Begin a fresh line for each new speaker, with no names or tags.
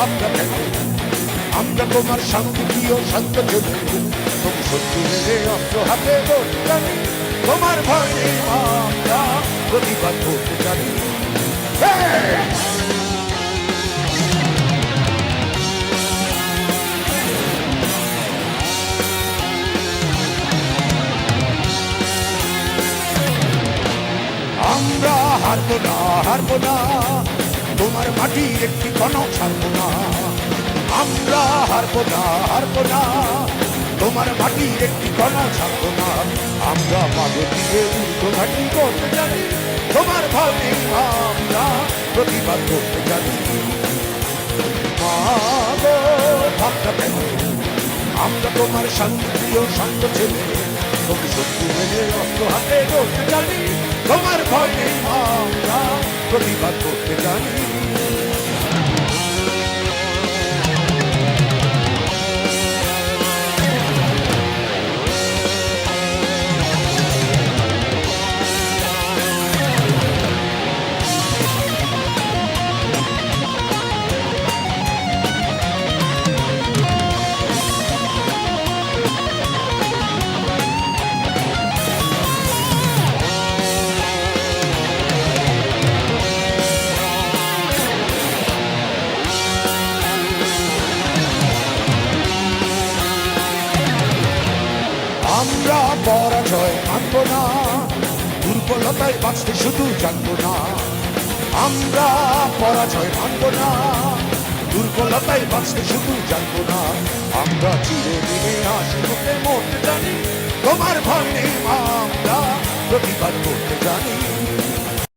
ভাবনা কেন আমরা তোমার শান্তি প্রিয় শান্ত ছেলে তুমি শত্রু মেরে অস্ত্র হাতে জানি। তোমার ভয় আমরা প্রতিবাদ করতে জানি! আমরা হারবো না হারবো না। তোমার মাটির একটি কনক ছাড়বো না। আমরা হারবো না হারবো না। তোমার মাটির একটি কণা ছাড়বো না। আমরা দিয়ে উল্টো ঘাটি করতে জানি তোমার মা, আমরা প্রতিবাদ করতে জানি। আমরা তোমার শান্তিপ্রিয় শান্ত ছেলে তুমি শত্রু হাতে জানি। তোমার ভয় নেই প্রতিবাদ করতে জানি আমরা পরাজয় মানব না। দুর্বলতায় বাঁচতে শুধু জানব না। আমরা পরাজয় মানব না। দুর্বলতায় বাঁচতে শুধু জানব না। আমরা চিরে দিনে আসি মুখে মরতে জানি, তোমার ভাঙে আমরা প্রতিবাদ করতে জানি।